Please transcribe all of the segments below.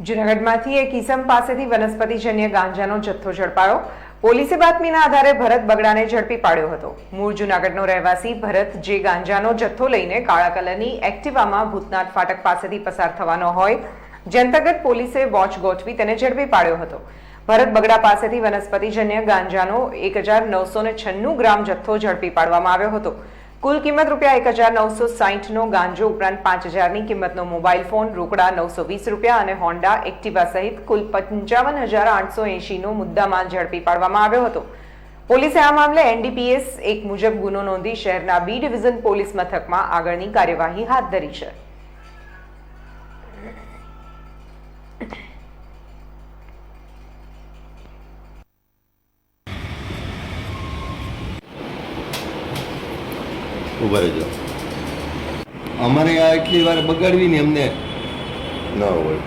જૂનાગઢમાંથી એક ઈસમ પાસેથી વનસ્પતિજન્ય ગાંજાનો જથ્થો ઝડપાયો. પોલીસે બાતમીના આધારે ભરત બગડાને ઝડપી પાડ્યો હતો. મૂળ જૂનાગઢનો રહેવાસી ભરત જે ગાંજાનો જથ્થો લઈને કાળા કલરની એક્ટિવામાં ભૂતનાથ ફાટક પાસેથી પસાર થવાનો હોય જે અંતર્ગત પોલીસે વોચ ગોઠવી તેને ઝડપી પાડ્યો હતો. ભરત બગડા પાસેથી વનસ્પતિજન્ય ગાંજાનો એક હજાર નવસો ને છન્નું ગ્રામ જથ્થો ઝડપી પાડવામાં આવ્યો હતો. કુલ કિંમત રૂપિયા એક હજાર નવસો સાહીઠનો ગાંજો ઉપરાંત પાંચ હજારની કિંમતનો મોબાઈલ ફોન, રોકડા નવસો વીસ રૂપિયા અને હોન્ડા એક્ટિવા સહિત કુલ પંચાવન હજાર આઠસો એંશીનો મુદ્દામાલ ઝડપી પાડવામાં આવ્યો હતો. પોલીસે આ મામલે એનડીપીએસ એક મુજબ ગુનો નોંધી શહેરના બી ડિવિઝન પોલીસ મથકમાં આગળની કાર્યવાહી હાથ ધરી છે. ઊભા રહેજો. અમારે આ એટલી વાર બગાડવી ને એમને ના હોય.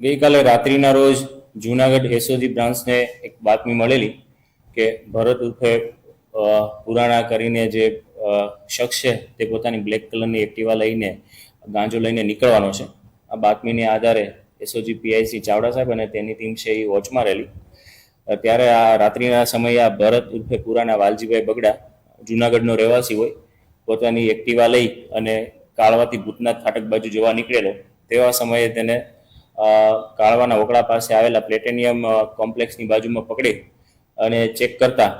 ગઈકાલે રાત્રિના રોજ જુનાગઢ એસઓજી બ્રાન્ચને એક બાતમી મળેલી કે ભરત ઉર્ફે પુરાણા કરીને જે શખ્સ છે તે પોતાની બ્લેક કલરની એક્ટિવા લઈને ગાંજો લઈને નીકળવાનો છે. આ બાતમીને આધારે એસઓજી પીઆઈસી ચાવડા સાહેબ અને તેની ટીમ છે એ વોચમાં રહેલી. ત્યારે આ રાત્રિના સમયે આ ભરત ઉર્ફે પુરાના વાલજીભાઈ બગડા જુનાગઢનો રહેવાસી હોય, પોતાની એક્ટિવા લઈ અને કાળવાથી ભૂતનાથ ફાટક બાજુ જવા નીકળેલો, તેવા સમયે તેને કાળવાના ઓકળા પાસે આવેલા પ્લેટેનિયમ કોમ્પ્લેક્સની બાજુમાં પકડી અને ચેક કરતા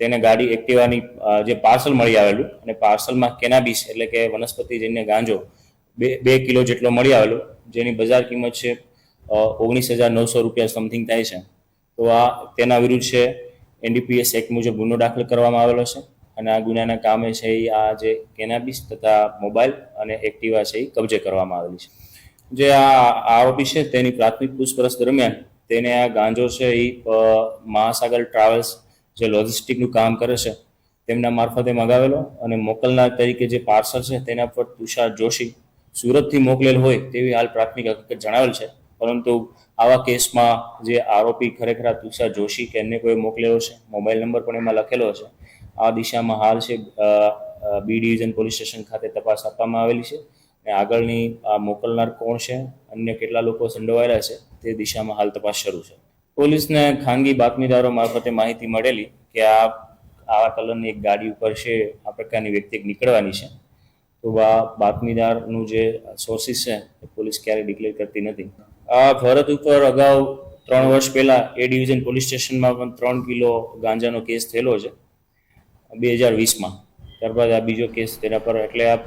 તેને ગાડી એક્ટિવાની જે પાર્સલ મળી આવેલું અને પાર્સલમાં કેનાબીસ એટલે કે વનસ્પતિજન્ય ગાંજો બે બે કિલો જેટલો મળી આવેલો, જેની બજાર કિંમત છે ઓગણીસ હજાર નવસો રૂપિયા સમથિંગ થાય છે. તો આ તેના વિરુદ્ધ છે એનડીપીએસ એક્ટ મુજબ ગુનો દાખલ કરવામાં આવેલો છે અને આ ગુનાના કામે છે એ આ જે કેનાબીસ તથા મોબાઈલ અને એક્ટિવા છે એ કબજે કરવામાં આવેલી છે. જે આ આરોપી છે તેની પ્રાથમિક પૂછપરછ દરમિયાન તેને આ ગાંજો છે એ મહાસાગર ટ્રાવેલ્સ જે લોજિસ્ટિકનું કામ કરે છે, તેમના મારફતે મગાવેલો અને મોકલનાર તરીકે જે પાર્સલ છે તેના પર તુષાર જોશી સુરતથી મોકલેલ હોય તેવી હાલ પ્રાથમિક હકીકત જણાવેલ છે. પરંતુ આવા કેસમાં જે આરોપી ખરેખર તુષાર જોશી કે એમને કોઈ મોકલેલો છે, મોબાઈલ નંબર પણ એમાં લખેલો છે, આ દિશામાં હાલ છે બી ડિવિઝન પોલીસ સ્ટેશન ખાતે તપાસ આપવામાં આવેલી છે અને આગળની આ મોકલનાર કોણ છે, અન્ય કેટલા લોકો સંડોવાયેલા છે, તે દિશામાં હાલ તપાસ શરૂ છે. પોલીસને ખાનગી બાતમીદારો મારફતે માહિતી મળેલી કે આ આવા કલરની એક ગાડી ઉપર છે, આ પ્રકારની વ્યક્તિ નીકળવાની છે. તો આ બાતમીદારનું જે સોર્સિસ છે, એ પોલીસ ક્યારેય ડિક્લેર કરતી નથી. આ ભરત ઉપર અગાઉ ત્રણ વર્ષ પહેલા એ ડિવિઝન પોલીસ સ્ટેશનમાં પણ ત્રણ કિલો ગાંજાનો કેસ થયેલો છે, બે હજાર વીસમાં. ત્યારબાદ આ બીજો કેસ તેના પર, એટલે આ